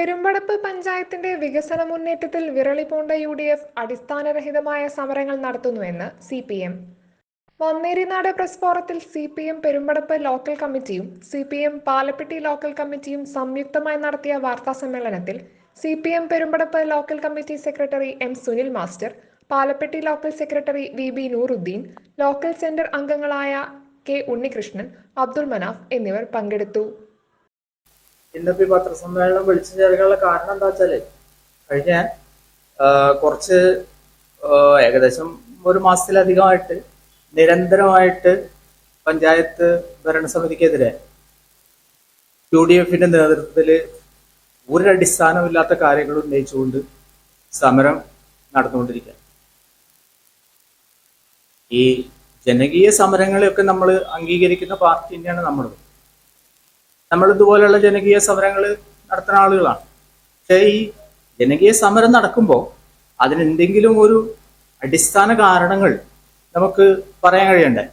പെരുമ്പടപ്പ് പഞ്ചായത്തിന്റെ വികസന മുന്നേറ്റത്തിൽ വിരളി പൂണ്ട യു ഡി എഫ് അടിസ്ഥാനരഹിതമായ സമരങ്ങൾ നടത്തുന്നുവെന്ന് C P M Vannerinad press ഫോറത്തിൽ C P M Perumpadappu local കമ്മിറ്റിയും C P M Palappetty local കമ്മിറ്റിയും സംയുക്തമായി നടത്തിയ വാർത്താ സമ്മേളനത്തിൽ C P M Perumpadappu local committee secretary M Sunil master Palappetty local secretary V B Nooruddeen local centre അംഗങ്ങളായ K Unnikrishnan Abdul Manaf എന്നിവർ പങ്കെടുത്തു. ഇന്നിപ്പോ ഈ പത്രസമ്മേളനം വിളിച്ചു ചേർക്കാനുള്ള കാരണം എന്താ വെച്ചാൽ കഴിഞ്ഞ കുറച്ച് ഏകദേശം ഒരു മാസത്തിലധികമായിട്ട് നിരന്തരമായിട്ട് പഞ്ചായത്ത് ഭരണസമിതിക്കെതിരെ യു ഡി എഫിന്റെ നേതൃത്വത്തിൽ ഒരടിസ്ഥാനമില്ലാത്ത കാര്യങ്ങൾ ഉന്നയിച്ചുകൊണ്ട് സമരം നടന്നുകൊണ്ടിരിക്കുക ഈ ജനകീയ സമരങ്ങളെയൊക്കെ നമ്മൾ അംഗീകരിക്കുന്ന പാർട്ടി തന്നെയാണ് നമ്മളത് നമ്മൾ ഇതുപോലെയുള്ള ജനകീയ സമരങ്ങൾ നടത്തുന്ന ആളുകളാണ്. പക്ഷേ ഈ ജനകീയ സമരം നടക്കുമ്പോൾ അതിനെന്തെങ്കിലും ഒരു അടിസ്ഥാന കാരണങ്ങൾ നമുക്ക് പറയാൻ കഴിയണ്ടേ?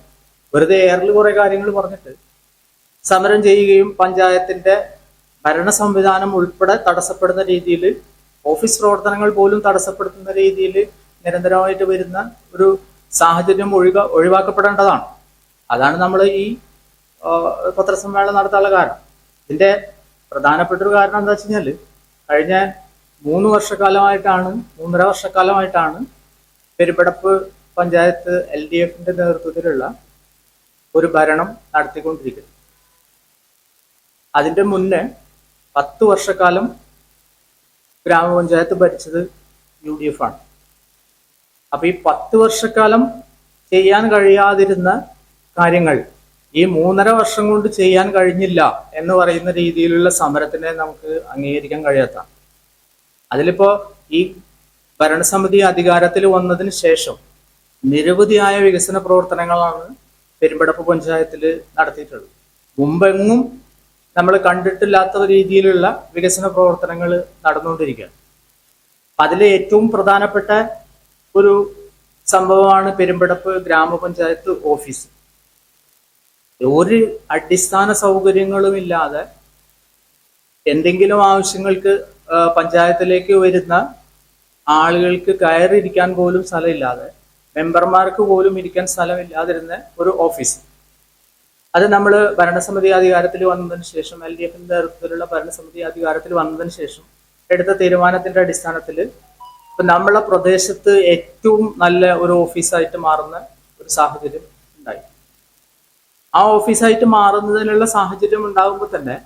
വെറുതെ എയറിൽ കുറേ കാര്യങ്ങൾ പറഞ്ഞിട്ട് സമരം ചെയ്യുകയും പഞ്ചായത്തിന്റെ ഭരണ സംവിധാനം ഉൾപ്പെടെ തടസ്സപ്പെടുന്ന രീതിയിൽ ഓഫീസ് പ്രവർത്തനങ്ങൾ പോലും തടസ്സപ്പെടുത്തുന്ന രീതിയിൽ നിരന്തരമായിട്ട് വരുന്ന ഒരു സാഹചര്യം ഒഴിവാക്കപ്പെടേണ്ടതാണ്. അതാണ് നമ്മൾ ഈ പത്രസമ്മേളനം നടത്താനുള്ള കാരണം. ഇതിന്റെ പ്രധാനപ്പെട്ട ഒരു കാരണം എന്താ വെച്ച് കഴിഞ്ഞ മൂന്ന് വർഷക്കാലമായിട്ടാണ് മൂന്നര വർഷക്കാലമായിട്ടാണ് പെരുമ്പടപ്പ് പഞ്ചായത്ത് എൽ ഡി എഫിന്റെ നേതൃത്വത്തിലുള്ള ഒരു ഭരണം നടത്തിക്കൊണ്ടിരിക്കുന്നത്. അതിന്റെ മുന്നേ പത്ത് വർഷക്കാലം ഗ്രാമപഞ്ചായത്ത് ഭരിച്ചത് യു ഡി എഫ് ആണ് അപ്പൊ ഈ പത്ത് വർഷക്കാലം ചെയ്യാൻ കഴിയാതിരുന്ന കാര്യങ്ങൾ ഈ മൂന്നര വർഷം കൊണ്ട് ചെയ്യാൻ കഴിഞ്ഞില്ല എന്ന് പറയുന്ന രീതിയിലുള്ള സമരത്തിനെ നമുക്ക് അംഗീകരിക്കാൻ കഴിയാത്ത. അതിലിപ്പോ ഈ ഭരണസമിതി അധികാരത്തിൽ വന്നതിന് ശേഷം നിരവധിയായ വികസന പ്രവർത്തനങ്ങളാണ് പെരുമ്പടപ്പ് പഞ്ചായത്തിൽ നടത്തിയിട്ടുള്ളത്. മുമ്പെങ്ങും നമ്മൾ കണ്ടിട്ടില്ലാത്ത രീതിയിലുള്ള വികസന പ്രവർത്തനങ്ങൾ നടന്നുകൊണ്ടിരിക്കുകയാണ്. അതിൽ ഏറ്റവും പ്രധാനപ്പെട്ട ഒരു സംഭവമാണ് പെരുമ്പടപ്പ് ഗ്രാമപഞ്ചായത്ത് ഓഫീസ്. ഒരു അടിസ്ഥാന സൗകര്യങ്ങളും ഇല്ലാതെ എന്തെങ്കിലും ആവശ്യങ്ങൾക്ക് പഞ്ചായത്തിലേക്ക് വരുന്ന ആളുകൾക്ക് കയറിയിരിക്കാൻ പോലും സ്ഥലമില്ലാതെ മെമ്പർമാർക്ക് പോലും ഇരിക്കാൻ സ്ഥലമില്ലാതിരുന്ന ഒരു ഓഫീസ്. അത് നമ്മൾ ഭരണസമിതി അധികാരത്തിൽ വന്നതിന് ശേഷം എൽ ഡി എഫിന്റെ നേതൃത്വത്തിലുള്ള ഭരണസമിതി അധികാരത്തിൽ വന്നതിന് ശേഷം എടുത്ത തീരുമാനത്തിന്റെ അടിസ്ഥാനത്തിൽ ഇപ്പൊ നമ്മളെ പ്രദേശത്ത് ഏറ്റവും നല്ല ഒരു ഓഫീസായിട്ട് മാറുന്ന ഒരു സാഹചര്യം ആ ഓഫീസായിട്ട് മാറുന്നതിനുള്ള സാഹചര്യം ഉണ്ടാകുമ്പോൾ തന്നെ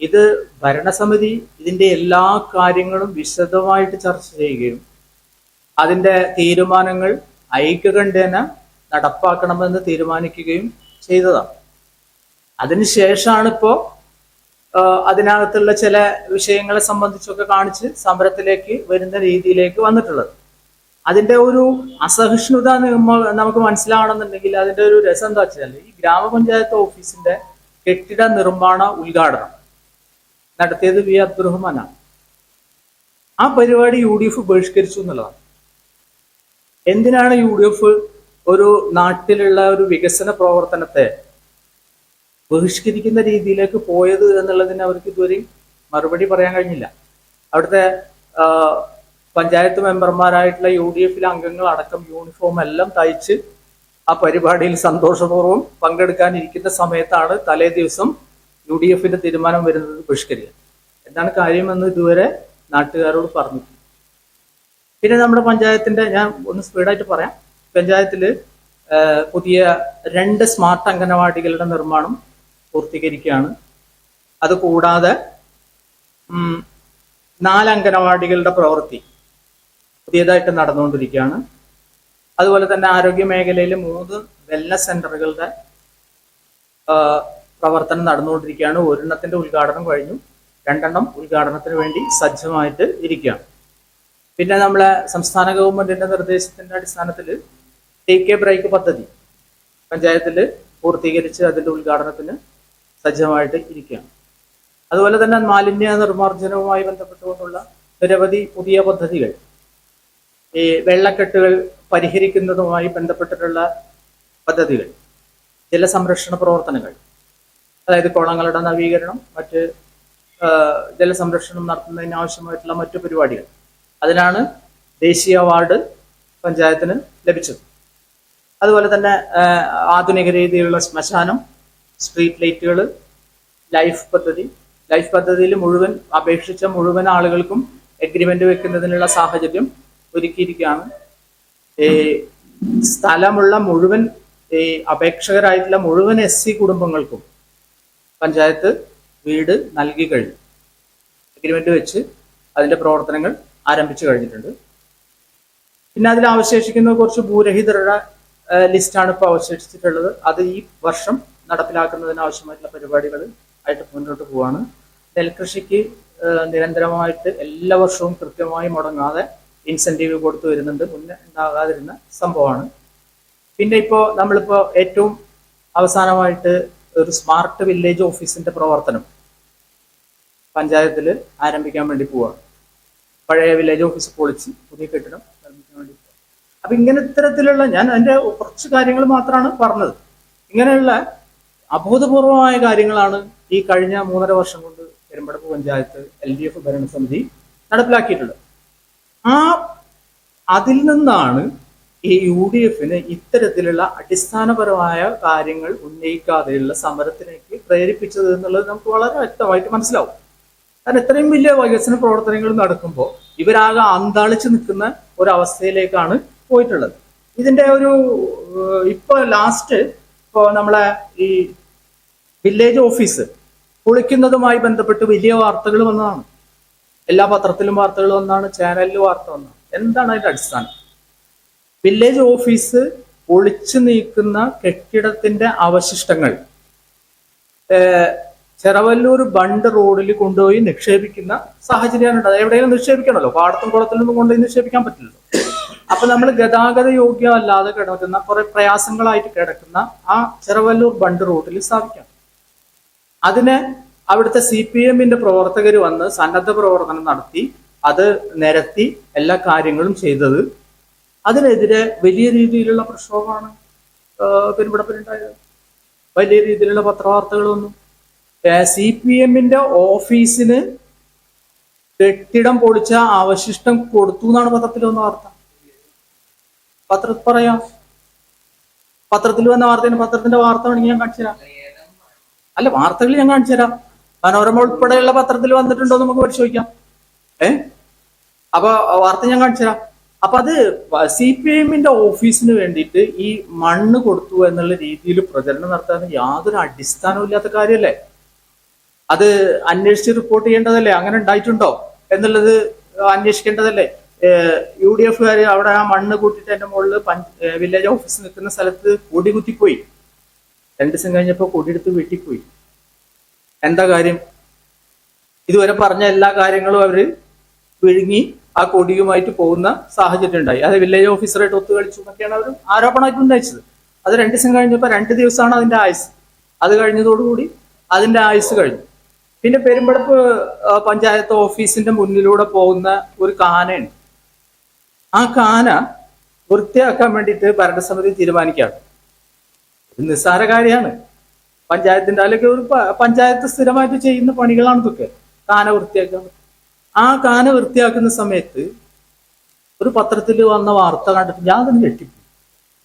ഇത് ഭരണസമിതി ഇതിന്റെ എല്ലാ കാര്യങ്ങളും വിശദമായിട്ട് ചർച്ച ചെയ്യുകയും അതിന്റെ തീരുമാനങ്ങൾ ഐക്യകണ്ഠേന നടപ്പാക്കണമെന്ന് തീരുമാനിക്കുകയും ചെയ്തതാണ്. അതിനുശേഷമാണ് ഇപ്പോ അതിനകത്തുള്ള ചില വിഷയങ്ങളെ സംബന്ധിച്ചൊക്കെ കാണിച്ച് സമരത്തിലേക്ക് വരുന്ന രീതിയിലേക്ക് വന്നിട്ടുള്ളത്. അതിന്റെ ഒരു അസഹിഷ്ണുത നമുക്ക് മനസ്സിലാവണമെന്നുണ്ടെങ്കിൽ അതിന്റെ ഒരു രസം എന്താ വെച്ചാൽ ഈ ഗ്രാമപഞ്ചായത്ത് ഓഫീസിന്റെ കെട്ടിട നിർമ്മാണ ഉദ്ഘാടനം. നടത്തിയത് വി. അബ്ദുറഹ്മാനാണ്. ആ പരിപാടി യു ഡി എഫ് ബഹിഷ്കരിച്ചു എന്നുള്ളതാണ്. എന്തിനാണ് യു ഡി എഫ് ഒരു നാട്ടിലുള്ള ഒരു വികസന പ്രവർത്തനത്തെ ബഹിഷ്കരിക്കുന്ന രീതിയിലേക്ക് പോയത് എന്നുള്ളതിന് അവർക്ക് ഇതുവരെയും മറുപടി പറയാൻ കഴിഞ്ഞില്ല. അവിടുത്തെ പഞ്ചായത്ത് മെമ്പർമാരായിട്ടുള്ള യു ഡി എഫിലെ അംഗങ്ങൾ അടക്കം യൂണിഫോം എല്ലാം തയ്ച്ച് ആ പരിപാടിയിൽ സന്തോഷപൂർവം പങ്കെടുക്കാനിരിക്കുന്ന സമയത്താണ് തലേ ദിവസം യു ഡി എഫിന്റെ തീരുമാനം വരുന്നത് ബഹിഷ്കരിക്കുക. എന്താണ് കാര്യമെന്ന് ഇതുവരെ നാട്ടുകാരോട് പറഞ്ഞു പിന്നെ നമ്മുടെ പഞ്ചായത്തിന്റെ ഞാൻ ഒന്ന് സ്പീഡായിട്ട് പറയാം. പഞ്ചായത്തിൽ പുതിയ രണ്ട് സ്മാർട്ട് അംഗനവാടികളുടെ നിർമ്മാണം പൂർത്തീകരിക്കുകയാണ്. അതുകൂടാതെ നാല് അംഗനവാടികളുടെ പ്രവൃത്തി. പുതിയതായിട്ട് നടന്നുകൊണ്ടിരിക്കുകയാണ്. അതുപോലെ തന്നെ ആരോഗ്യ മേഖലയിൽ മൂന്ന് വെൽനസ് സെന്ററുകളുടെ പ്രവർത്തനം നടന്നുകൊണ്ടിരിക്കുകയാണ്. ഒരെണ്ണത്തിന്റെ ഉദ്ഘാടനം കഴിഞ്ഞു. രണ്ടെണ്ണം ഉദ്ഘാടനത്തിന് വേണ്ടി സജ്ജമായിട്ട് ഇരിക്കുകയാണ്. പിന്നെ നമ്മളെ സംസ്ഥാന ഗവൺമെന്റിന്റെ നിർദ്ദേശത്തിന്റെ അടിസ്ഥാനത്തിൽ ടേക്ക് കെ ബ്രേക്ക് പദ്ധതി പഞ്ചായത്തിൽ പൂർത്തീകരിച്ച് അതിന്റെ ഉദ്ഘാടനത്തിന് സജ്ജമായിട്ട് ഇരിക്കുകയാണ്. അതുപോലെ തന്നെ മാലിന്യ നിർമ്മാർജനവുമായി ബന്ധപ്പെട്ടുകൊണ്ടുള്ള നിരവധി പുതിയ പദ്ധതികൾ ഈ വെള്ളക്കെട്ടുകൾ പരിഹരിക്കുന്നതുമായി ബന്ധപ്പെട്ടിട്ടുള്ള പദ്ധതികൾ ജലസംരക്ഷണ പ്രവർത്തനങ്ങൾ അതായത് കുളങ്ങളുടെ നവീകരണം മറ്റ് ജലസംരക്ഷണം നടത്തുന്നതിന് ആവശ്യമായിട്ടുള്ള മറ്റു പരിപാടികൾ. അതിനാണ് ദേശീയ അവാർഡ് പഞ്ചായത്തിന് ലഭിച്ചത്. അതുപോലെ തന്നെ ആധുനിക രീതിയിലുള്ള ശ്മശാനം സ്ട്രീറ്റ് ലൈറ്റുകൾ ലൈഫ് പദ്ധതി. ലൈഫ് പദ്ധതിയിൽ മുഴുവൻ അപേക്ഷിച്ച മുഴുവൻ ആളുകൾക്കും എഗ്രിമെന്റ് വെക്കുന്നതിനുള്ള സാഹചര്യം ഒരുക്കിയിരിക്കുകയാണ്. സ്ഥലമുള്ള മുഴുവൻ ഈ അപേക്ഷകരായിട്ടുള്ള മുഴുവൻ എസ് സി കുടുംബങ്ങൾക്കും പഞ്ചായത്ത് വീട് നൽകി കഴിഞ്ഞു. അഗ്രിമെന്റ് വെച്ച് അതിന്റെ പ്രവർത്തനങ്ങൾ ആരംഭിച്ചു കഴിഞ്ഞിട്ടുണ്ട്. പിന്നെ അതിൽ അവശേഷിക്കുന്ന കുറച്ച് ഭൂരഹിതരുടെ ലിസ്റ്റാണ് ഇപ്പോൾ അവശേഷിച്ചിട്ടുള്ളത്. അത് ഈ വർഷം നടപ്പിലാക്കുന്നതിന് ആവശ്യമായിട്ടുള്ള പരിപാടികൾ ആയിട്ട് മുന്നോട്ട് പോവാണ്. നെൽകൃഷിക്ക് നിരന്തരമായിട്ട് എല്ലാ വർഷവും കൃത്യമായി മുടങ്ങാതെ ഇൻസെന്റീവ് കൊടുത്തു വരുന്നുണ്ട്. മുന്നേ ഉണ്ടാകാതിരുന്ന സംഭവമാണ്. പിന്നെ ഇപ്പോൾ നമ്മളിപ്പോൾ ഏറ്റവും അവസാനമായിട്ട് ഒരു സ്മാർട്ട് വില്ലേജ് ഓഫീസിന്റെ പ്രവർത്തനം പഞ്ചായത്തിൽ ആരംഭിക്കാൻ വേണ്ടി പോവാണ്. പഴയ വില്ലേജ് ഓഫീസ് പൊളിച്ച് പുതിയ കെട്ടിടം നിർമ്മിക്കാൻ വേണ്ടി പോവാണ്. അപ്പം ഇങ്ങനെ ഇത്തരത്തിലുള്ള ഞാൻ അതിന്റെ കുറച്ച് കാര്യങ്ങൾ മാത്രമാണ് പറഞ്ഞത്. ഇങ്ങനെയുള്ള അബോധപൂർവമായ കാര്യങ്ങളാണ് ഈ കഴിഞ്ഞ മൂന്നര വർഷം കൊണ്ട് Perumpadappu panchayat L D F ഭരണസമിതി നടപ്പിലാക്കിയിട്ടുള്ളത്. ആ അതിൽ നിന്നാണ് ഈ യു ഡി എഫിന് ഇത്തരത്തിലുള്ള അടിസ്ഥാനപരമായ കാര്യങ്ങൾ ഉന്നയിക്കാതെയുള്ള സമരത്തിലേക്ക് പ്രേരിപ്പിച്ചത് എന്നുള്ളത് നമുക്ക് വളരെ വ്യക്തമായിട്ട് മനസ്സിലാവും. കാരണം ഇത്രയും വലിയ വികസന പ്രവർത്തനങ്ങൾ നടക്കുമ്പോൾ ഇവരാകെ അന്താളിച്ച് നിൽക്കുന്ന ഒരവസ്ഥയിലേക്കാണ് പോയിട്ടുള്ളത്. ഇതിന്റെ ഒരു ഇപ്പൊ ലാസ്റ്റ് ഇപ്പോ നമ്മളെ ഈ വില്ലേജ് ഓഫീസ് പൊളിക്കുന്നതുമായി ബന്ധപ്പെട്ട് വലിയ വാർത്തകൾ വന്നതാണ്. എല്ലാ പത്രത്തിലും വാർത്തകൾ വന്നാണ് ചാനലിൽ വാർത്ത വന്നതാണ് എന്താണ് അതിന്റെ അടിസ്ഥാനം? വില്ലേജ് ഓഫീസ് ഒളിച്ചു നീക്കുന്ന കെട്ടിടത്തിന്റെ അവശിഷ്ടങ്ങൾ. ചെറവല്ലൂർ ബണ്ട് റോഡിൽ കൊണ്ടുപോയി നിക്ഷേപിക്കുന്ന സാഹചര്യമാണ് ഉണ്ടായത്. എവിടെയെങ്കിലും നിക്ഷേപിക്കണമല്ലോ? പാടത്തും കുളത്തിലൊന്നും കൊണ്ടുപോയി നിക്ഷേപിക്കാൻ പറ്റില്ലല്ലോ. അപ്പൊ നമ്മൾ ഗതാഗത യോഗ്യമല്ലാതെ കിടക്കുന്ന കുറെ പ്രയാസങ്ങളായിട്ട് കിടക്കുന്ന ആ ചെറവല്ലൂർ ബണ്ട് റോഡിൽ സ്ഥാപിക്കാം. അതിന് അവിടുത്തെ സി പി എമ്മിന്റെ പ്രവർത്തകർ വന്ന് സന്നദ്ധ പ്രവർത്തനം നടത്തി അത് നിരത്തി എല്ലാ കാര്യങ്ങളും ചെയ്തത്. അതിനെതിരെ വലിയ രീതിയിലുള്ള പ്രക്ഷോഭമാണ് പെരുമ്പടപ്പിലുണ്ടായത് വലിയ രീതിയിലുള്ള പത്രവാർത്തകളൊന്നും സി പി എമ്മിന്റെ ഓഫീസിന് കെട്ടിടം പൊളിച്ച അവശിഷ്ടം കൊടുത്തു എന്നാണ് പത്രത്തിൽ വന്ന വാർത്ത. പത്രത്തിൽ പറയാം. പത്രത്തിൽ വന്ന വാർത്തയാണ് പത്രത്തിന്റെ വാർത്ത വേണമെങ്കിൽ ഞാൻ കാണിച്ചു തരാം അല്ല വാർത്തകൾ ഞാൻ കാണിച്ചു തരാം മനോരമ ഉൾപ്പെടെയുള്ള പത്രത്തിൽ വന്നിട്ടുണ്ടോ നമുക്ക് പരിശോധിക്കാം. ഏ? അപ്പൊ വാർത്ത ഞാൻ കാണിച്ചു തരാം. അപ്പൊ അത് സി പി എമ്മിന്റെ ഓഫീസിന് വേണ്ടിയിട്ട് ഈ മണ്ണ് കൊടുത്തു എന്നുള്ള രീതിയിൽ പ്രചരണം നടത്താൻ യാതൊരു അടിസ്ഥാനവും ഇല്ലാത്ത കാര്യമല്ലേ? അത് അന്വേഷിച്ച് റിപ്പോർട്ട് ചെയ്യേണ്ടതല്ലേ? അങ്ങനെ ഉണ്ടായിട്ടുണ്ടോ? എന്നുള്ളത് അന്വേഷിക്കേണ്ടതല്ലേ? യു ഡി എഫുകാർ അവിടെ ആ മണ്ണ് കൂട്ടിയിട്ട് എന്റെ മുകളിൽ വില്ലേജ് ഓഫീസ് നിൽക്കുന്ന സ്ഥലത്ത് കൊടി കുത്തിപ്പോയി രണ്ടു ദിവസം കഴിഞ്ഞപ്പോൾ കൊടിയെടുത്ത് വെട്ടിപ്പോയി. എന്താ കാര്യം? ഇതുവരെ പറഞ്ഞ എല്ലാ കാര്യങ്ങളും അവർ വിഴുങ്ങി ആ കൊടിയുമായിട്ട് പോകുന്ന സാഹചര്യം ഉണ്ടായി. അത് വില്ലേജ് ഓഫീസറായിട്ട് ഒത്തു കളിച്ചു എന്നൊക്കെയാണ് അവർ ആരോപണമായിട്ട് ഉന്നയിച്ചത്. അത് രണ്ട് ദിവസം കഴിഞ്ഞപ്പോൾ രണ്ട് ദിവസമാണ് അതിന്റെ ആയുസ്. അത് കഴിഞ്ഞതോടുകൂടി അതിന്റെ ആയുസ് കഴിഞ്ഞു. പിന്നെ പെരുമ്പടപ്പ് പഞ്ചായത്ത് ഓഫീസിന്റെ മുന്നിലൂടെ പോകുന്ന ഒരു കാനയുണ്ട്. ആ കാന വൃത്തിയാക്കാൻ വേണ്ടിയിട്ട് ഭരണസമിതി തീരുമാനിക്കുകയാണ്. നിസ്സാര കാര്യമാണ്. പഞ്ചായത്തിന്റെ അല്ലെങ്കിൽ ഒരു പഞ്ചായത്ത് സ്ഥിരമായിട്ട് ചെയ്യുന്ന പണികളാണ് ഇതൊക്കെ. കാന വൃത്തിയാക്കാൻ ആ കാന വൃത്തിയാക്കുന്ന സമയത്ത് ഒരു പത്രത്തിൽ വന്ന വാർത്ത കണ്ടിട്ട് ഞാൻ അതിന് ഞെട്ടിപ്പോയി.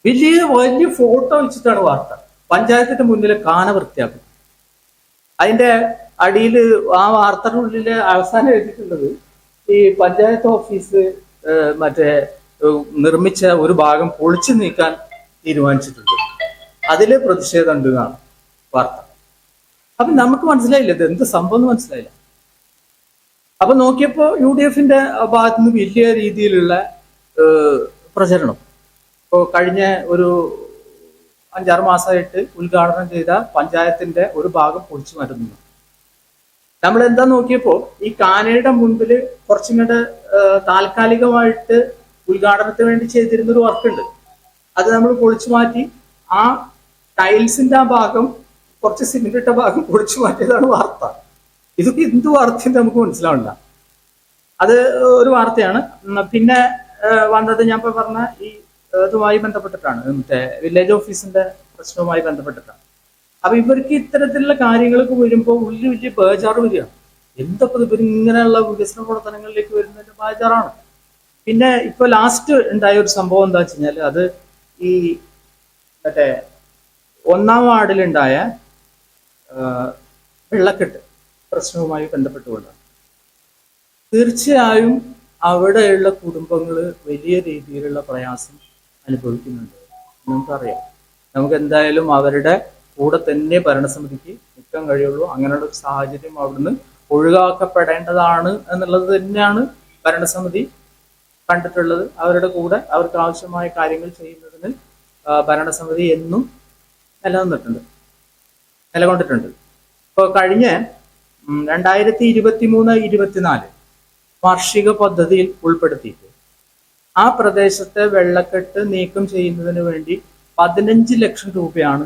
വലിയ വലിയ ഫോട്ടോ വെച്ചിട്ടാണ് വാർത്ത. പഞ്ചായത്തിന്റെ മുന്നിൽ കാന വൃത്തിയാക്കും അതിന്റെ അടിയിൽ ആ വാർത്തയുടെ ഉള്ളിൽ അവസാനം എഴുതിയിട്ടുള്ളത് ഈ പഞ്ചായത്ത് ഓഫീസ് മറ്റേ നിർമ്മിച്ച ഒരു ഭാഗം പൊളിച്ചു നീക്കാൻ തീരുമാനിച്ചിട്ടുണ്ട്. അതിൽ പ്രതിഷേധമുണ്ട് എന്നാണ്. വാർത്ത. അപ്പൊ നമുക്ക് മനസ്സിലായില്ല ഇത് എന്ത് സംഭവം എന്ന് മനസ്സിലായില്ല. അപ്പൊ നോക്കിയപ്പോ യു ഡി എഫിന്റെ ഭാഗത്തു നിന്ന് വലിയ രീതിയിലുള്ള പ്രചരണം. ഇപ്പോ കഴിഞ്ഞ ഒരു അഞ്ചാറ് മാസമായിട്ട് ഉദ്ഘാടനം ചെയ്ത പഞ്ചായത്തിന്റെ ഒരു ഭാഗം പൊളിച്ചു മാറ്റുന്നു നമ്മൾ എന്താ നോക്കിയപ്പോ ഈ കാനയുടെ മുൻപിൽ കൂടെ താൽക്കാലികമായിട്ട് ഉദ്ഘാടനത്തിന് വേണ്ടി ചെയ്തിരുന്ന ഒരു വർക്ക് ഉണ്ട്. അത് നമ്മൾ പൊളിച്ചു മാറ്റി ആ ടൈൽസിന്റെ ആ ഭാഗം കുറച്ച് സിമെന്റിട്ട ഭാഗം പൊളിച്ചു മാറ്റിയതാണ് വാർത്ത. ഇതൊക്കെ എന്ത് വാർത്തയെന്ന് നമുക്ക് മനസ്സിലാവണ്ട. അത് ഒരു വാർത്തയാണ്. പിന്നെ വന്നത് ഞാൻ ഇപ്പൊ പറഞ്ഞ ഈ ഇതുമായി ബന്ധപ്പെട്ടിട്ടാണ്. മറ്റേ വില്ലേജ് ഓഫീസിന്റെ പ്രശ്നവുമായി ബന്ധപ്പെട്ടിട്ടാണ്. അപ്പൊ ഇവർക്ക് ഇത്തരത്തിലുള്ള കാര്യങ്ങളൊക്കെ വരുമ്പോൾ വലിയ വലിയ ബേജാറ് വരികയാണ്. എന്തൊക്കെ ഇവർ ഇങ്ങനെയുള്ള വികസന പ്രവർത്തനങ്ങളിലേക്ക് വരുന്നതിന്റെ ബേജാറാണ്. പിന്നെ ഇപ്പൊ ലാസ്റ്റ് ഉണ്ടായ ഒരു സംഭവം എന്താ വെച്ച് കഴിഞ്ഞാൽ അത് ഈ മറ്റേ ഒന്നാം വാർഡിലുണ്ടായ വെള്ളക്കെട്ട് പ്രശ്നവുമായി ബന്ധപ്പെട്ടുകൊണ്ടാണ്. തീർച്ചയായും അവിടെയുള്ള കുടുംബങ്ങൾ വലിയ രീതിയിലുള്ള പ്രയാസം അനുഭവിക്കുന്നുണ്ട്. നമുക്കറിയാം. നമുക്ക് എന്തായാലും അവരുടെ കൂടെ തന്നെ ഭരണസമിതിക്ക് നിൽക്കാൻ കഴിയുള്ളൂ. അങ്ങനെയുള്ള ഒരു സാഹചര്യം അവിടുന്ന് ഒഴിവാക്കപ്പെടേണ്ടതാണ് എന്നുള്ളത് തന്നെയാണ് ഭരണസമിതി കണ്ടിട്ടുള്ളത്. അവരുടെ കൂടെ അവർക്ക് ആവശ്യമായ കാര്യങ്ങൾ ചെയ്യുന്നതിന് ഭരണസമിതി എന്നും നിലനിന്നിട്ടുണ്ട്. നിലകൊണ്ടിട്ടുണ്ട്. ഇപ്പോൾ കഴിഞ്ഞ രണ്ടായിരത്തി ഇരുപത്തി മൂന്ന് ഇരുപത്തിനാല് വാർഷിക പദ്ധതിയിൽ ഉൾപ്പെടുത്തിയിട്ട് ആ പ്രദേശത്തെ വെള്ളക്കെട്ട് നീക്കം ചെയ്യുന്നതിന് വേണ്ടി പതിനഞ്ച് ലക്ഷം രൂപയാണ്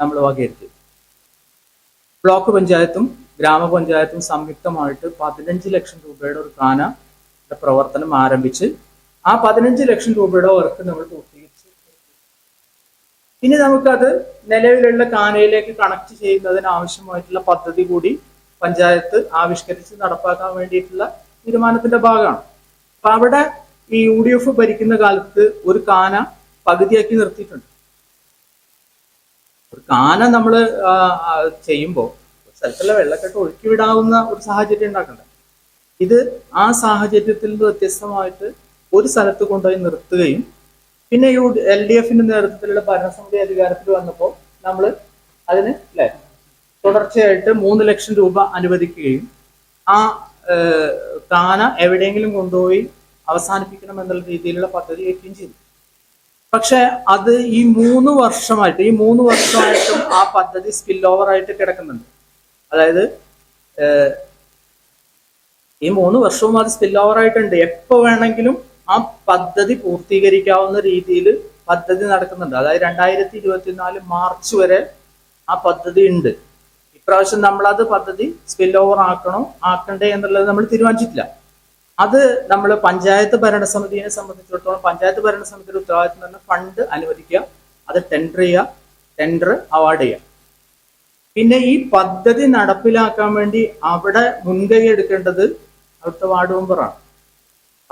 നമ്മൾ വകയിരുത്തിയത്. ബ്ലോക്ക് പഞ്ചായത്തും ഗ്രാമപഞ്ചായത്തും സംയുക്തമായിട്ട് പതിനഞ്ച് ലക്ഷം രൂപയുടെ ഒരു കാന പ്രവർത്തനം ആരംഭിച്ച് ആ പതിനഞ്ച് ലക്ഷം രൂപയുടെ വർക്ക് നമ്മൾ ഇനി നമുക്കത് നിലവിലുള്ള കാനയിലേക്ക് കണക്ട് ചെയ്യുന്നതിന് ആവശ്യമായിട്ടുള്ള പദ്ധതി കൂടി പഞ്ചായത്ത് ആവിഷ്കരിച്ച് നടപ്പാക്കാൻ വേണ്ടിയിട്ടുള്ള തീരുമാനത്തിന്റെ ഭാഗമാണ്. അപ്പൊ അവിടെ ഈ യു ഡി എഫ് ഭരിക്കുന്ന കാലത്ത് ഒരു കാന പകുതിയാക്കി നിർത്തിയിട്ടുണ്ട്. ഒരു കാന നമ്മൾ ചെയ്യുമ്പോൾ സ്ഥലത്തുള്ള വെള്ളക്കെട്ട് ഒഴുക്കി വിടാവുന്ന ഒരു സാഹചര്യം ഉണ്ടാക്കണ്ട. ഇത് ആ സാഹചര്യത്തിൽ നിന്ന് വ്യത്യസ്തമായിട്ട് ഒരു സ്ഥലത്ത് കൊണ്ടുപോയി നിർത്തുകയും പിന്നെ യു എൽ ഡി എഫിന്റെ നേതൃത്വത്തിലുള്ള ഭരണസമിതി അധികാരത്തിൽ വന്നപ്പോൾ നമ്മൾ അതിന് അല്ലെ തുടർച്ചയായിട്ട് മൂന്ന് ലക്ഷം രൂപ അനുവദിക്കുകയും ആ താന എവിടെയെങ്കിലും കൊണ്ടുപോയി അവസാനിപ്പിക്കണം എന്നുള്ള രീതിയിലുള്ള പദ്ധതി വയ്ക്കുകയും ചെയ്തു. പക്ഷെ അത് ഈ മൂന്ന് വർഷമായിട്ട് ഈ മൂന്ന് വർഷമായിട്ടും ആ പദ്ധതി സ്പിൽ ഓവർ ആയിട്ട് കിടക്കുന്നുണ്ട്. അതായത് ഈ മൂന്ന് വർഷവും അത് സ്പിൽ ഓവർ ആയിട്ടുണ്ട്. എപ്പോ വേണമെങ്കിലും ആ പദ്ധതി പൂർത്തീകരിക്കാവുന്ന രീതിയിൽ പദ്ധതി നടക്കുന്നുണ്ട്. അതായത് രണ്ടായിരത്തി ഇരുപത്തിനാല് മാർച്ച് വരെ ആ പദ്ധതി ഉണ്ട്. ഇപ്രാവശ്യം നമ്മളത് പദ്ധതി സ്പിൽ ഓവർ ആക്കണോ ആക്കണ്ടേ എന്നുള്ളത് നമ്മൾ തീരുമാനിച്ചിട്ടില്ല. അത് നമ്മൾ പഞ്ചായത്ത് ഭരണസമിതിയെ സംബന്ധിച്ചിടത്തോളം പഞ്ചായത്ത് ഭരണസമിതിയുടെ ഉത്തരവാദിത്തം തന്നെ ഫണ്ട് അനുവദിക്കുക അത് ടെൻഡർ ചെയ്യുക ടെൻഡർ അവാർഡ് ചെയ്യുക. പിന്നെ ഈ പദ്ധതി നടപ്പിലാക്കാൻ വേണ്ടി അവിടെ മുൻകൈ എടുക്കേണ്ടത് അവിടുത്തെ വാർഡ് മെമ്പറാണ്.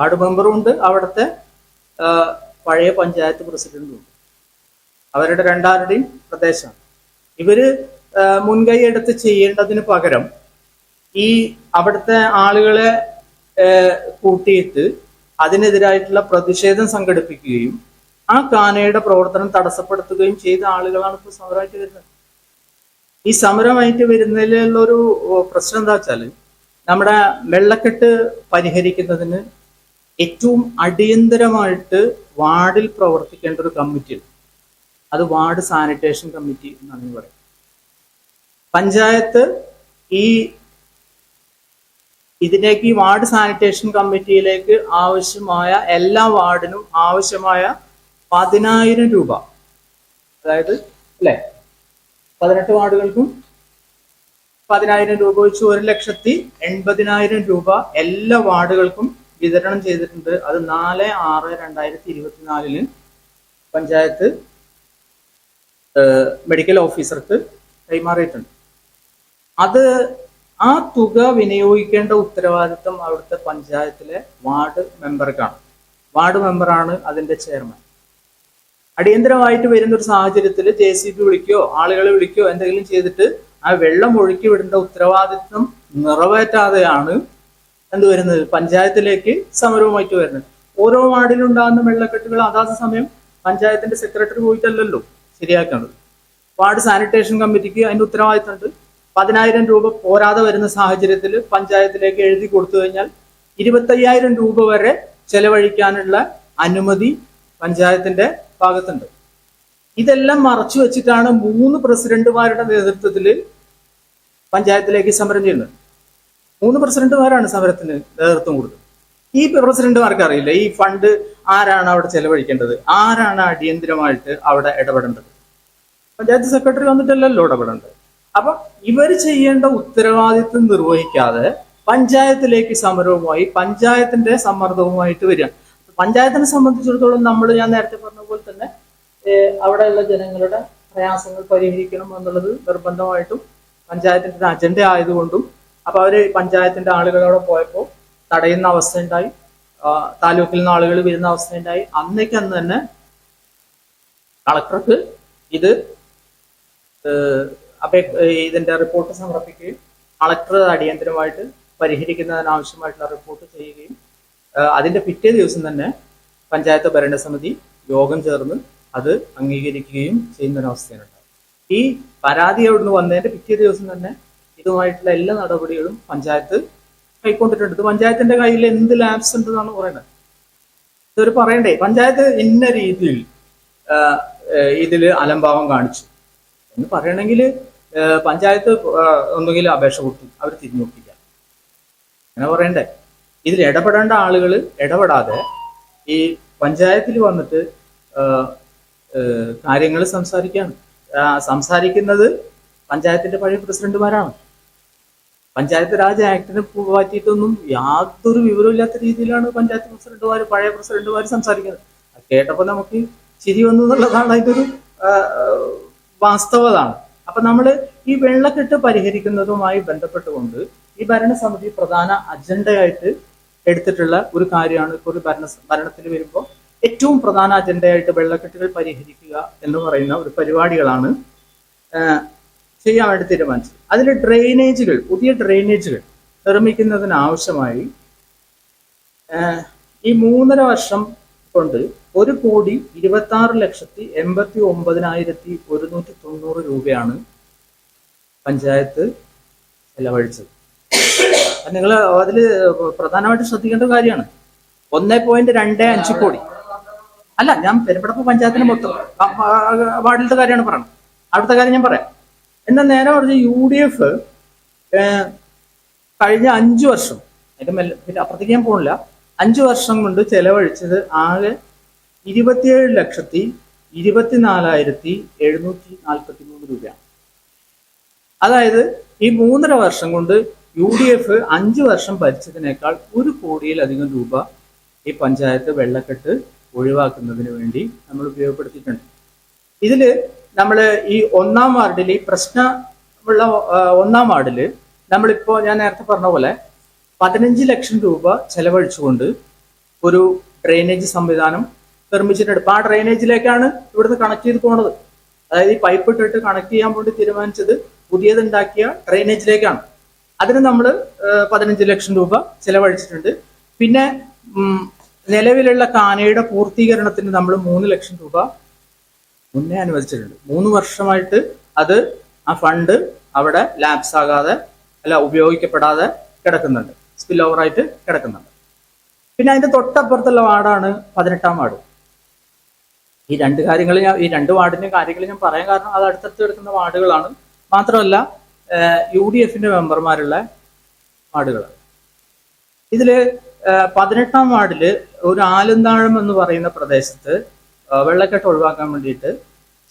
വാർഡ് മെമ്പറും ഉണ്ട്. അവിടുത്തെ പഴയ പഞ്ചായത്ത് പ്രസിഡന്റും ഉണ്ട്. അവരുടെ രണ്ടാരുടെയും പ്രദേശമാണ്. ഇവർ മുൻകൈ എടുത്ത് ചെയ്യേണ്ടതിന് പകരം ഈ അവിടുത്തെ ആളുകളെ കൂട്ടിയിട്ട് അതിനെതിരായിട്ടുള്ള പ്രതിഷേധം സംഘടിപ്പിക്കുകയും ആ കാനയുടെ പ്രവർത്തനം തടസ്സപ്പെടുത്തുകയും ചെയ്ത ആളുകളാണ് ഇപ്പോൾ സമരമായിട്ട് വരുന്നത്. ഈ സമരമായിട്ട് വരുന്നതിലുള്ള ഒരു പ്രശ്നം എന്താ വെച്ചാൽ നമ്മുടെ വെള്ളക്കെട്ട് പരിഹരിക്കുന്നതിന് ഏറ്റവും അടിയന്തരമായിട്ട് വാർഡിൽ പ്രവർത്തിക്കേണ്ട ഒരു കമ്മിറ്റി അത് വാർഡ് സാനിറ്റേഷൻ കമ്മിറ്റി എന്നാണ് പറയുന്നത്. പഞ്ചായത്ത് ഈ ഇതിലേക്ക് ഈ വാർഡ് സാനിറ്റേഷൻ കമ്മിറ്റിയിലേക്ക് ആവശ്യമായ എല്ലാ വാർഡിനും ആവശ്യമായ പതിനായിരം രൂപ. അതായത് അല്ലെ? പതിനെട്ട് വാർഡുകൾക്കും പതിനായിരം രൂപ വെച്ച് ഒരു ലക്ഷത്തി എൺപതിനായിരം രൂപ എല്ലാ വാർഡുകൾക്കും വിതരണം ചെയ്തിട്ടുണ്ട്. അത് നാല് ആറ് രണ്ടായിരത്തി ഇരുപത്തിനാലിന് പഞ്ചായത്ത് മെഡിക്കൽ ഓഫീസർക്ക് കൈമാറിയിട്ടുണ്ട്. അത് ആ തുക വിനിയോഗിക്കേണ്ട ഉത്തരവാദിത്തം അവിടുത്തെ പഞ്ചായത്തിലെ വാർഡ് മെമ്പർക്കാണ്. വാർഡ് മെമ്പറാണ് അതിന്റെ ചെയർമാൻ. അടിയന്തരമായിട്ട് വരുന്ന ഒരു സാഹചര്യത്തിൽ ജെ സി ബി വിളിക്കോ ആളുകളെ വിളിക്കോ എന്തെങ്കിലും ചെയ്തിട്ട് ആ വെള്ളം ഒഴുക്കി വിടേണ്ട ഉത്തരവാദിത്വം നിറവേറ്റാതെയാണ് എന്ത് വരുന്നത്? പഞ്ചായത്തിലേക്ക് സമരവുമായിട്ട് വരുന്നത്. ഓരോ വാർഡിലുണ്ടാകുന്ന വെള്ളക്കെട്ടുകൾ അതാത് സമയം പഞ്ചായത്തിന്റെ സെക്രട്ടറി പോയിട്ടല്ലല്ലോ ശരിയാക്കേണ്ടത്. വാർഡ് സാനിറ്റേഷൻ കമ്മിറ്റിക്ക് അതിന്റെ ഉത്തരവാദിത്തമുണ്ട്. പതിനായിരം രൂപ പോരാതെ വരുന്ന സാഹചര്യത്തിൽ പഞ്ചായത്തിലേക്ക് എഴുതി കൊടുത്തു കഴിഞ്ഞാൽ ഇരുപത്തയ്യായിരം രൂപ വരെ ചെലവഴിക്കാനുള്ള അനുമതി പഞ്ചായത്തിന്റെ ഭാഗത്തുണ്ട്. ഇതെല്ലാം മറച്ചു വെച്ചിട്ടാണ് മൂന്ന് പ്രസിഡന്റുമാരുടെ നേതൃത്വത്തിൽ പഞ്ചായത്തിലേക്ക് സമരം ചെയ്യുന്നത്. മൂന്ന് പ്രസിഡന്റുമാരാണ് സമരത്തിന് നേതൃത്വം കൊടുത്തത്. ഈ പ്രസിഡന്റുമാർക്ക് അറിയില്ല ഈ ഫണ്ട് ആരാണ് അവിടെ ചെലവഴിക്കേണ്ടത്? ആരാണ് അടിയന്തിരമായിട്ട് അവിടെ ഇടപെടേണ്ടത്? പഞ്ചായത്ത് സെക്രട്ടറി വന്നിട്ടല്ലല്ലോ ഇടപെടേണ്ടത്. അപ്പൊ ഇവർ ചെയ്യേണ്ട ഉത്തരവാദിത്വം നിർവഹിക്കാതെ പഞ്ചായത്തിലേക്ക് സമരവുമായി പഞ്ചായത്തിന്റെ സമ്മർദ്ദവുമായിട്ട് വരിക. പഞ്ചായത്തിനെ സംബന്ധിച്ചിടത്തോളം നമ്മൾ ഞാൻ നേരത്തെ പറഞ്ഞ പോലെ തന്നെ അവിടെയുള്ള ജനങ്ങളുടെ പ്രയാസങ്ങൾ പരിഹരിക്കണം എന്നുള്ളത് നിർബന്ധമായിട്ടും പഞ്ചായത്തിന്റെ അജണ്ട ആയതുകൊണ്ടും അപ്പൊ അവർ പഞ്ചായത്തിന്റെ ആളുകളോട് പോയപ്പോൾ തടയുന്ന അവസ്ഥ ഉണ്ടായി താലൂക്കിൽ നിന്ന് ആളുകൾ വരുന്ന അവസ്ഥ ഉണ്ടായി അന്നേക്ക് അന്ന് തന്നെ കളക്ടർക്ക് ഇത് അപേ ഇതിന്റെ റിപ്പോർട്ട് സമർപ്പിക്കുകയും കളക്ടർ അടിയന്തരമായിട്ട് പരിഹരിക്കുന്നതിനാവശ്യമായിട്ടുള്ള റിപ്പോർട്ട് ചെയ്യുകയും അതിന്റെ പിറ്റേ ദിവസം തന്നെ പഞ്ചായത്ത് ഭരണസമിതി യോഗം ചേർന്ന് അത് അംഗീകരിക്കുകയും ചെയ്യുന്ന ഒരവസ്ഥയാണ് അവസ്ഥയാണ് ഈ പരാതി അവിടുന്ന് വന്നതിന്റെ പിറ്റേ ദിവസം തന്നെ ഇതുമായിട്ടുള്ള എല്ലാ നടപടികളും പഞ്ചായത്ത് കൈക്കൊണ്ടിട്ടുണ്ട്. പഞ്ചായത്തിന്റെ കയ്യിൽ എന്ത് ലാബ്സ് ഉണ്ടെന്നാണ് പറയുന്നത്. ഇതൊരു പറയണ്ടേ? പഞ്ചായത്ത് ഇന്ന രീതിയിൽ ഇതിൽ അലംഭാവം കാണിച്ചു. എന്ന് പറയണമെങ്കിൽ പഞ്ചായത്ത് ഒന്നുകിൽ അപേക്ഷ കൊടുത്തു. അവർ തിരിഞ്ഞു നോക്കില്ല അങ്ങനെ പറയണ്ടേ? ഇതിൽ ഇടപെടേണ്ട ആളുകൾ ഇടപെടാതെ ഈ പഞ്ചായത്തിൽ വന്നിട്ട് കാര്യങ്ങൾ സംസാരിക്കാണ്. സംസാരിക്കുന്നത് പഞ്ചായത്തിന്റെ പഴയ പ്രസിഡന്റുമാരാണ്. പഞ്ചായത്ത് രാജ് ആക്ടിനെ പറ്റിയിട്ടൊന്നും യാതൊരു വിവരമില്ലാത്ത രീതിയിലാണ് പഞ്ചായത്ത് പ്രസിഡന്റുമാർ പഴയ പ്രസിഡന്റുമാർ സംസാരിക്കുന്നത്. കേട്ടപ്പോൾ നമുക്ക് ചിരി വന്നു എന്നുള്ളതാണ് അതിന്റെ ഒരു വാസ്തവതാണ്. അപ്പൊ നമ്മൾ ഈ വെള്ളക്കെട്ട് പരിഹരിക്കുന്നതുമായി ബന്ധപ്പെട്ടുകൊണ്ട് ഈ ഭരണസമിതി പ്രധാന അജണ്ടയായിട്ട് എടുത്തിട്ടുള്ള ഒരു കാര്യമാണ് ഇപ്പോൾ ഒരു ഭരണ ഭരണത്തിൽ വരുമ്പോൾ ഏറ്റവും പ്രധാന അജണ്ടയായിട്ട് വെള്ളക്കെട്ടുകൾ പരിഹരിക്കുക എന്ന് പറയുന്ന ഒരു പരിപാടികളാണ് വേണ്ടി തീരുമാനിച്ചത് അതിൽ ഡ്രെയിനേജുകൾ പുതിയ ഡ്രെയിനേജുകൾ നിർമ്മിക്കുന്നതിനാവശ്യമായി ഈ മൂന്നര വർഷം കൊണ്ട് ഒരു കോടി ഇരുപത്തി ആറ് ലക്ഷത്തി എൺപത്തി ഒമ്പതിനായിരത്തി ഒരുന്നൂറ്റി തൊണ്ണൂറ് രൂപയാണ് പഞ്ചായത്ത് ചെലവഴിച്ചത്. നിങ്ങൾ അതിൽ പ്രധാനമായിട്ട് ശ്രദ്ധിക്കേണ്ട കാര്യമാണ്. ഒന്നേ പോയിന്റ് രണ്ട് അഞ്ച് കോടി. അല്ല ഞാൻ പെരുമ്പടപ്പ് പഞ്ചായത്തിന് മൊത്തം വാർഡിലത്തെ കാര്യമാണ് പറയുന്നത് അവിടുത്തെ കാര്യം ഞാൻ പറയാം. എന്നാൽ നേരെ പറഞ്ഞ യു ഡി എഫ് കഴിഞ്ഞ അഞ്ചു വർഷം അതിന്റെ മെല്ലെ പിന്നെ അപ്പുറത്തേക്ക് ഞാൻ പോണില്ല അഞ്ചു വർഷം കൊണ്ട് ചെലവഴിച്ചത് ആകെ ഇരുപത്തിയേഴ് ലക്ഷത്തി ഇരുപത്തിനാലായിരത്തി എഴുന്നൂറ്റി നാൽപ്പത്തി മൂന്ന് രൂപയാണ്. അതായത് ഈ മൂന്നര വർഷം കൊണ്ട് യു ഡി എഫ് അഞ്ചു വർഷം ഭരിച്ചതിനേക്കാൾ ഒരു കോടിയിലധികം രൂപ ഈ പഞ്ചായത്ത് വെള്ളക്കെട്ട് ഒഴിവാക്കുന്നതിന് വേണ്ടി നമ്മൾ ഉപയോഗപ്പെടുത്തിയിട്ടുണ്ട്. ഇതിൽ നമ്മൾ ഈ ഒന്നാം വാർഡിൽ ഈ പ്രശ്നമുള്ള ഒന്നാം വാർഡിൽ നമ്മളിപ്പോൾ ഞാൻ നേരത്തെ പറഞ്ഞ പോലെ പതിനഞ്ച് ലക്ഷം രൂപ ചെലവഴിച്ചുകൊണ്ട് ഒരു ഡ്രെയിനേജ് സംവിധാനം നിർമ്മിച്ചിട്ടുണ്ട്. ആ ഡ്രെയിനേജിലേക്കാണ് ഇവിടുന്ന് കണക്ട് ചെയ്ത് പോണത്. അതായത് ഈ പൈപ്പ് ഇട്ടിട്ട് കണക്ട് ചെയ്യാൻ വേണ്ടി തീരുമാനിച്ചത് പുതിയതുണ്ടാക്കിയ ഡ്രെയിനേജിലേക്കാണ്. അതിന് നമ്മൾ പതിനഞ്ച് ലക്ഷം രൂപ ചെലവഴിച്ചിട്ടുണ്ട്. പിന്നെ നിലവിലുള്ള കാനയുടെ പൂർത്തീകരണത്തിന് നമ്മൾ മൂന്ന് ലക്ഷം രൂപ മുന്നേ അനുവദിച്ചിട്ടുണ്ട്. മൂന്ന് വർഷമായിട്ട് അത് ആ ഫണ്ട് അവിടെ ലാപ്സ് ആകാതെ അല്ല ഉപയോഗിക്കപ്പെടാതെ കിടക്കുന്നുണ്ട്. സ്പിൽ ഓവറായിട്ട് കിടക്കുന്നുണ്ട്. പിന്നെ അതിന്റെ തൊട്ടപ്പുറത്തുള്ള വാർഡാണ് പതിനെട്ടാം വാർഡ്. ഈ രണ്ട് കാര്യങ്ങൾ ഞാൻ ഈ രണ്ട് വാർഡിന്റെ കാര്യങ്ങൾ ഞാൻ പറയാൻ കാരണം അത് അടുത്തടുത്ത് കിടക്കുന്ന വാർഡുകളാണ്. മാത്രമല്ല യു ഡി എഫിന്റെ മെമ്പർമാരുള്ള വാർഡുകളാണ്. ഇതിൽ പതിനെട്ടാം വാർഡിൽ ഒരു ആലന്താഴം എന്ന് പറയുന്ന പ്രദേശത്ത് വെള്ളക്കെട്ട് ഒഴിവാക്കാൻ വേണ്ടിയിട്ട്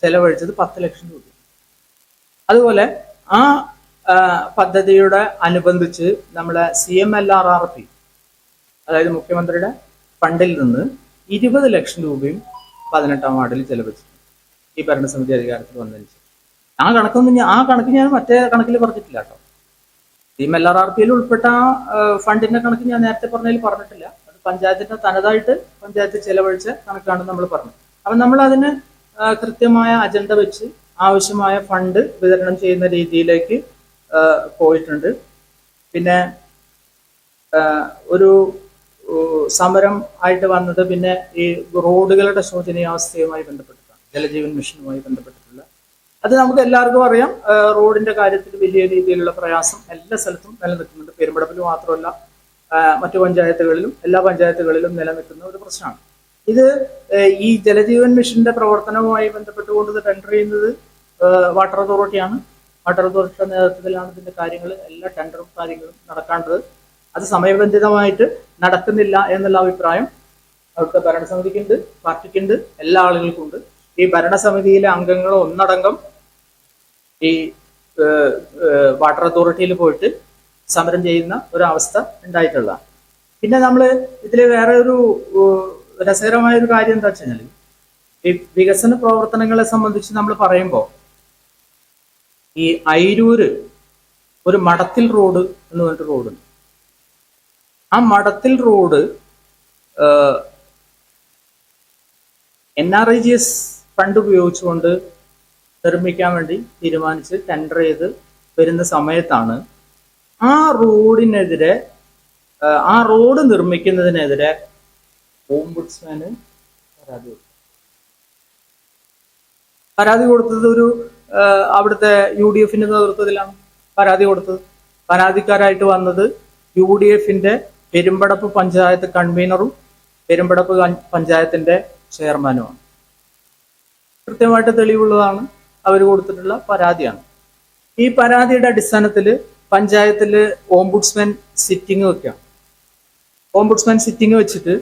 ചെലവഴിച്ചത് പത്ത് ലക്ഷം രൂപ. അതുപോലെ ആ പദ്ധതിയുടെ അനുബന്ധിച്ച് നമ്മളെ C M L R R P അതായത് മുഖ്യമന്ത്രിയുടെ ഫണ്ടിൽ നിന്ന് ഇരുപത് ലക്ഷം രൂപയും പതിനെട്ടാം വാർഡിൽ ചെലവഴിച്ചു ഈ ഭരണസമിതി അധികാരത്തിൽ വന്നതിന് ശേഷം. ആ കണക്കൊന്നും ഞാൻ ആ കണക്ക് ഞാൻ മറ്റേ കണക്കിൽ പറഞ്ഞിട്ടില്ല കേട്ടോ. ടീം എൽ ആർ ആർ പിയിൽ ഉൾപ്പെട്ട ഫണ്ടിന്റെ കണക്ക് ഞാൻ നേരത്തെ പറഞ്ഞതിൽ പറഞ്ഞിട്ടില്ല. അത് പഞ്ചായത്തിന്റെ തനതായിട്ട് പഞ്ചായത്ത് ചെലവഴിച്ച കണക്കാണ് നമ്മൾ പറഞ്ഞത് അപ്പൊ നമ്മൾ അതിന് കൃത്യമായ അജണ്ട വെച്ച് ആവശ്യമായ ഫണ്ട് വിതരണം ചെയ്യുന്ന രീതിയിലേക്ക് പോയിട്ടുണ്ട്. പിന്നെ ഒരു സമരം ആയിട്ട് വന്നത് പിന്നെ ഈ റോഡുകളുടെ ശോചനീയാവസ്ഥയുമായി ബന്ധപ്പെട്ടിട്ടാണ്. ജലജീവൻ മിഷനുമായി ബന്ധപ്പെട്ടിട്ടുള്ള. അത് നമുക്ക് എല്ലാവർക്കും അറിയാം. റോഡിന്റെ കാര്യത്തിൽ വലിയ രീതിയിലുള്ള പ്രയാസം എല്ലാ സ്ഥലത്തും നിലനിൽക്കുന്നുണ്ട്. പെരുമ്പടപ്പിൽ മാത്രമല്ല മറ്റു പഞ്ചായത്തുകളിലും എല്ലാ പഞ്ചായത്തുകളിലും നിലനിൽക്കുന്ന ഒരു പ്രശ്നമാണ്. ഇത് ഈ ജലജീവൻ മിഷന്റെ പ്രവർത്തനവുമായി ബന്ധപ്പെട്ടുകൊണ്ട് ടെൻഡർ ചെയ്യുന്നത് വാട്ടർ അതോറിറ്റിയാണ് വാട്ടർ അതോറിറ്റിയുടെ നേതൃത്വത്തിലാണ് ഇതിന്റെ കാര്യങ്ങൾ എല്ലാ ടെൻഡറും കാര്യങ്ങളും നടക്കേണ്ടത്. അത് സമയബന്ധിതമായിട്ട് നടക്കുന്നില്ല എന്നുള്ള അഭിപ്രായം അവിടുത്തെ ഭരണസമിതിക്കുണ്ട് പാർട്ടിക്കുണ്ട് എല്ലാ ആളുകൾക്കും ഉണ്ട് ഈ ഭരണസമിതിയിലെ അംഗങ്ങൾ ഒന്നടങ്കം ഈ വാട്ടർ അതോറിറ്റിയിൽ പോയിട്ട് സമരം ചെയ്യുന്ന ഒരു അവസ്ഥ ഉണ്ടായിട്ടുള്ളതാണ്. പിന്നെ നമ്മൾ ഇതിൽ വേറെ ഒരു രസകരമായ ഒരു കാര്യം എന്താ വെച്ച് കഴിഞ്ഞാൽ ഈ വികസന പ്രവർത്തനങ്ങളെ സംബന്ധിച്ച് നമ്മൾ പറയുമ്പോൾ ഈ അയിരൂര് ഒരു മടത്തിൽ റോഡ് എന്ന് പറഞ്ഞിട്ട് റോഡുണ്ട്. ആ മടത്തിൽ road N R I G S fund ഉപയോഗിച്ചുകൊണ്ട് നിർമ്മിക്കാൻ വേണ്ടി തീരുമാനിച്ച് ടെൻഡർ ചെയ്ത് വരുന്ന സമയത്താണ് ആ റോഡിനെതിരെ ആ റോഡ് നിർമ്മിക്കുന്നതിനെതിരെ ഓംബുഡ്സ്മാന് പരാതി കൊടുത്തു. പരാതി കൊടുത്തത് ഒരു അവിടുത്തെ യു ഡി എഫിന്റെ നേതൃത്വത്തിലാണ് പരാതി കൊടുത്തത്. പരാതിക്കാരായിട്ട് വന്നത് യു ഡി എഫിന്റെ പെരുമ്പടപ്പ് പഞ്ചായത്ത് കൺവീനറും പെരുമ്പടപ്പ് പഞ്ചായത്തിന്റെ ചെയർമാനുമാണ്. കൃത്യമായിട്ട് തെളിവുള്ളതാണ് അവർ കൊടുത്തിട്ടുള്ള പരാതിയാണ്. ഈ പരാതിയുടെ അടിസ്ഥാനത്തിൽ പഞ്ചായത്തിൽ ഓംബുഡ്സ്മാൻ സിറ്റിംഗ് വെക്കാം ഓംബുഡ്സ്മാൻ സിറ്റിംഗ് വെച്ചിട്ട്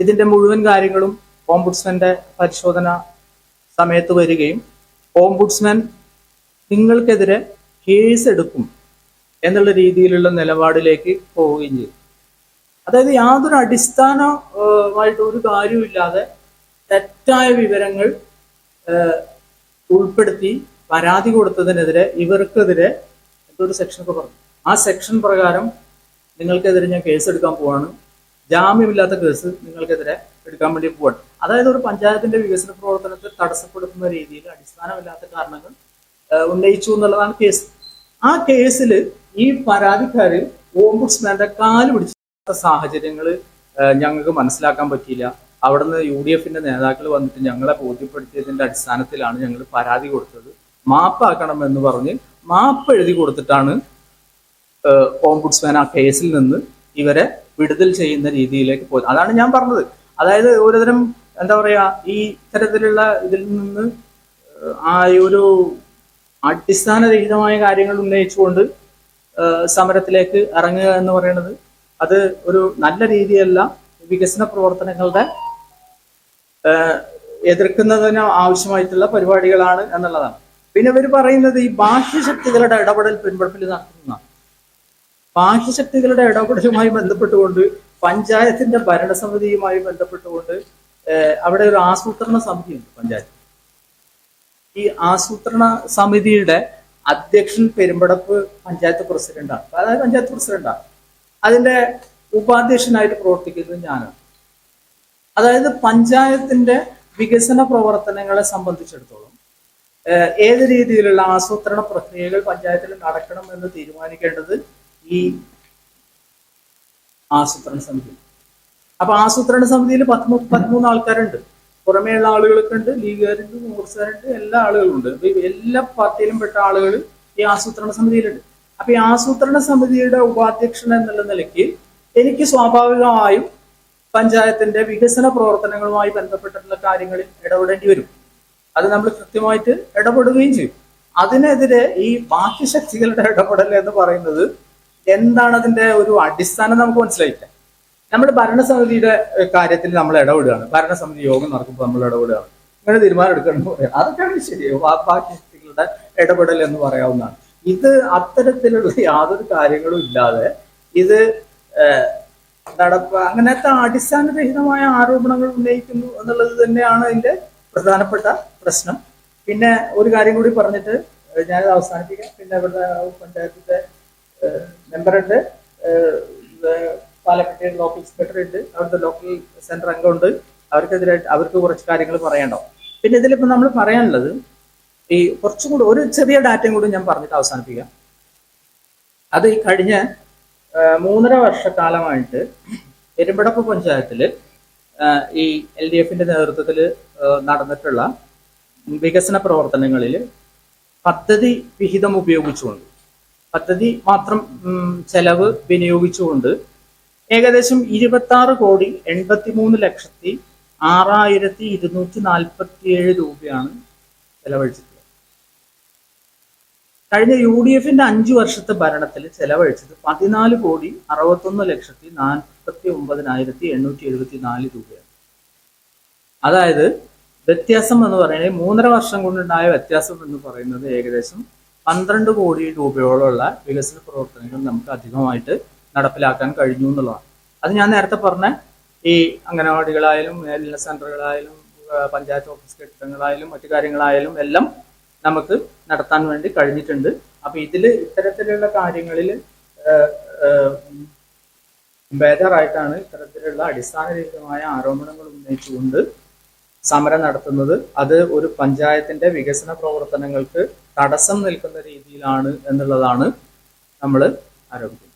ഇതിന്റെ മുഴുവൻ കാര്യങ്ങളും ഓംബുഡ്സ്മാന്റെ പരിശോധന സമയത്ത് വരികയും ഓംബുഡ്സ്മാൻ നിങ്ങൾക്കെതിരെ കേസ് എടുക്കും എന്നുള്ള രീതിയിലുള്ള നിലപാടിലേക്ക് പോവുകയും ചെയ്തു അതായത് യാതൊരു അടിസ്ഥാനമായിട്ട് ഒരു കാര്യമില്ലാതെ തെറ്റായ വിവരങ്ങൾ ഉൾപ്പെടുത്തി പരാതി കൊടുത്തതിനെതിരെ ഇവർക്കെതിരെ എന്തൊരു സെക്ഷനൊക്കെ പറഞ്ഞു. ആ സെക്ഷൻ പ്രകാരം നിങ്ങൾക്കെതിരെ ഞാൻ കേസെടുക്കാൻ പോവാണ്. ജാമ്യമില്ലാത്ത കേസ് നിങ്ങൾക്കെതിരെ എടുക്കാൻ വേണ്ടി പോവാണ്. അതായത് ഒരു പഞ്ചായത്തിന്റെ വികസന പ്രവർത്തനത്തെ തടസ്സപ്പെടുത്തുന്ന രീതിയിൽ അടിസ്ഥാനമില്ലാത്ത കാരണങ്ങൾ ഉന്നയിച്ചു എന്നുള്ളതാണ് കേസ്. ആ കേസിൽ ഈ പരാതിക്കാര് ഓംബുഡ്സ്മാന്റെ കാൽ പിടിച്ച സാഹചര്യങ്ങൾ ഞങ്ങൾക്ക് മനസ്സിലാക്കാൻ പറ്റിയില്ല. അവിടുന്ന് യു ഡി എഫിന്റെ നേതാക്കൾ വന്നിട്ട് ഞങ്ങളെ ബോധ്യപ്പെടുത്തിയതിന്റെ അടിസ്ഥാനത്തിലാണ് ഞങ്ങൾ പരാതി കൊടുത്തത്. മാപ്പാക്കണം എന്ന് പറഞ്ഞ് മാപ്പ് എഴുതി കൊടുത്തിട്ടാണ് ഓംബുഡ്സ്മാൻ ആ കേസിൽ നിന്ന് ഇവരെ വിടുതൽ ചെയ്യുന്ന രീതിയിലേക്ക് പോയത് അതാണ് ഞാൻ പറഞ്ഞത്. അതായത് ഒരുതരം എന്താ പറയാ ഈ തരത്തിലുള്ള ഇതിൽ നിന്ന് ആ ഒരു അടിസ്ഥാനരഹിതമായ കാര്യങ്ങൾ ഉന്നയിച്ചുകൊണ്ട് സമരത്തിലേക്ക് ഇറങ്ങുക എന്ന് പറയുന്നത് അത് ഒരു നല്ല രീതിയല്ല. വികസന പ്രവർത്തനങ്ങളുടെ എതിർക്കുന്നതിന് ആവശ്യമായിട്ടുള്ള പരിപാടികളാണ് എന്നുള്ളതാണ്. പിന്നെ ഇവർ പറയുന്നത് ഈ ബാഹ്യശക്തികളുടെ ഇടപെടൽ പിൻപടപ്പിൽ നടത്തുന്നതാണ്. ബാഹ്യശക്തികളുടെ ഇടപെടലുമായി ബന്ധപ്പെട്ടുകൊണ്ട് പഞ്ചായത്തിന്റെ ഭരണസമിതിയുമായി ബന്ധപ്പെട്ടുകൊണ്ട് അവിടെ ഒരു ആസൂത്രണ സമിതി ഉണ്ട് പഞ്ചായത്ത് ഈ ആസൂത്രണ സമിതിയുടെ അധ്യക്ഷൻ പെരുമ്പടപ്പ് പഞ്ചായത്ത് പ്രസിഡന്റാണ്. അതായത് പഞ്ചായത്ത് പ്രസിഡന്റാണ്. അതിന്റെ ഉപാധ്യക്ഷനായിട്ട് പ്രവർത്തിക്കുന്നത് ഞാനാണ്. അതായത് പഞ്ചായത്തിന്റെ വികസന പ്രവർത്തനങ്ങളെ സംബന്ധിച്ചിടത്തോളം ഏത് രീതിയിലുള്ള ആസൂത്രണ പ്രക്രിയകൾ പഞ്ചായത്തിൽ നടക്കണം എന്ന് തീരുമാനിക്കേണ്ടത് ഈ ആസൂത്രണ സമിതി. അപ്പൊ ആസൂത്രണ സമിതിയിൽ പത്ത് പതിമൂന്ന് ആൾക്കാരുണ്ട്. പുറമേയുള്ള ആളുകളൊക്കെ ഉണ്ട് ലീഗുകാരുണ്ട് കോൺഗ്രസ്സുകാരുണ്ട് എല്ലാ ആളുകളും ഉണ്ട്. അപ്പൊ എല്ലാ പാർട്ടിയിലും പെട്ട ആളുകൾ ഈ ആസൂത്രണ സമിതിയിലുണ്ട്. അപ്പൊ ഈ ആസൂത്രണ സമിതിയുടെ ഉപാധ്യക്ഷൻ എന്നുള്ള നിലയ്ക്ക് എനിക്ക് സ്വാഭാവികമായും പഞ്ചായത്തിന്റെ വികസന പ്രവർത്തനങ്ങളുമായി ബന്ധപ്പെട്ടിട്ടുള്ള കാര്യങ്ങളിൽ ഇടപെടേണ്ടി വരും. അത് നമ്മൾ കൃത്യമായിട്ട് ഇടപെടുകയും ചെയ്യും. അതിനെതിരെ ഈ ബാക്കി ശക്തികളുടെ ഇടപെടൽ എന്ന് പറയുന്നത് എന്താണ് അതിന്റെ ഒരു അടിസ്ഥാനം നമുക്ക് മനസ്സിലായില്ല. നമ്മൾ ഭരണസമിതിയുടെ കാര്യത്തിൽ നമ്മൾ ഇടപെടുകയാണ്. ഭരണസമിതി യോഗം നടക്കുമ്പോൾ നമ്മൾ ഇടപെടുകയാണ്. ഇങ്ങനെ തീരുമാനം എടുക്കണമെന്ന് പറയാം. അതൊക്കെയാണ് ശരി ബാക്കി ശക്തികളുടെ ഇടപെടൽ എന്ന് പറയാവുന്നതാണ്. ഇത് അത്തരത്തിലുള്ള യാതൊരു കാര്യങ്ങളും ഇല്ലാതെ ഇത് നടപ്പ അങ്ങനത്തെ അടിസ്ഥാനരഹിതമായ ആരോപണങ്ങൾ ഉന്നയിക്കുന്നു എന്നുള്ളത് തന്നെയാണ് അതിന്റെ പ്രധാനപ്പെട്ട പ്രശ്നം. പിന്നെ ഒരു കാര്യം കൂടി പറഞ്ഞിട്ട് ഞാനത് അവസാനിപ്പിക്കാം. പിന്നെ ഇവിടുത്തെ പഞ്ചായത്തിന്റെ മെമ്പറുണ്ട് പാലക്കാട് ലോക്കൽ സെക്രട്ടറി ഉണ്ട്. അവിടുത്തെ ലോക്കൽ സെന്റർ അംഗമുണ്ട് അവർക്കെതിരായിട്ട് അവർക്ക് കുറച്ച് കാര്യങ്ങൾ പറയണ്ടോ പിന്നെ ഇതിലിപ്പോൾ നമ്മൾ പറയാനുള്ളത് ഈ കുറച്ചും കൂടി ഒരു ചെറിയ ഡാറ്റയും കൂടി ഞാൻ പറഞ്ഞിട്ട് അവസാനിപ്പിക്കാം. അത് ഈ കഴിഞ്ഞ മൂന്നര വർഷക്കാലമായിട്ട് പെരുമ്പടപ്പ് പഞ്ചായത്തിൽ ഈ എൽ ഡി എഫിന്റെ നേതൃത്വത്തിൽ നടന്നിട്ടുള്ള വികസന പ്രവർത്തനങ്ങളിൽ പദ്ധതി വിഹിതം ഉപയോഗിച്ചുകൊണ്ട് പദ്ധതി മാത്രം ചെലവ് വിനിയോഗിച്ചുകൊണ്ട് ഏകദേശം ഇരുപത്തി ആറ് കോടി എൺപത്തി മൂന്ന് ലക്ഷത്തി ആറായിരത്തി ഇരുന്നൂറ്റി നാൽപ്പത്തി ഏഴ് രൂപയാണ് ചെലവഴിച്ചിട്ടുള്ളത് കഴിഞ്ഞ യു ഡി എഫിന്റെ അഞ്ചു വർഷത്തെ ഭരണത്തിൽ ചെലവഴിച്ചത് പതിനാല് കോടി അറുപത്തൊന്ന് ലക്ഷത്തി നാൽപ്പത്തി ഒമ്പതിനായിരത്തി എണ്ണൂറ്റി എഴുപത്തി നാല് രൂപയാണ്. അതായത് വ്യത്യാസം എന്ന് പറയുന്നത് മൂന്നര വർഷം കൊണ്ടുണ്ടായ വ്യത്യാസം എന്ന് പറയുന്നത് ഏകദേശം പന്ത്രണ്ട് കോടി രൂപയോളമുള്ള വികസന പ്രവർത്തനങ്ങൾ നമുക്ക് അധികമായിട്ട് നടപ്പിലാക്കാൻ കഴിഞ്ഞു എന്നുള്ളതാണ്. അത് ഞാൻ നേരത്തെ പറഞ്ഞ ഈ അംഗനവാടികളായാലും വെൽനസ് സെന്ററുകളായാലും പഞ്ചായത്ത് ഓഫീസ് കെട്ടിടങ്ങളായാലും മറ്റു കാര്യങ്ങളായാലും എല്ലാം നമുക്ക് നടത്താൻ വേണ്ടി കഴിഞ്ഞിട്ടുണ്ട്. അപ്പൊ ഇതിൽ ഇത്തരത്തിലുള്ള കാര്യങ്ങളിൽ ബേജാറായിട്ടാണ് ഇത്തരത്തിലുള്ള അടിസ്ഥാനരഹിതമായ ആരോപണങ്ങൾ ഉന്നയിച്ചുകൊണ്ട് സമരം നടത്തുന്നത് അത് ഒരു പഞ്ചായത്തിന്റെ വികസന പ്രവർത്തനങ്ങൾക്ക് തടസ്സം നിൽക്കുന്ന രീതിയിലാണ് എന്നുള്ളതാണ് നമ്മൾ ആരോപിക്കുന്നത്.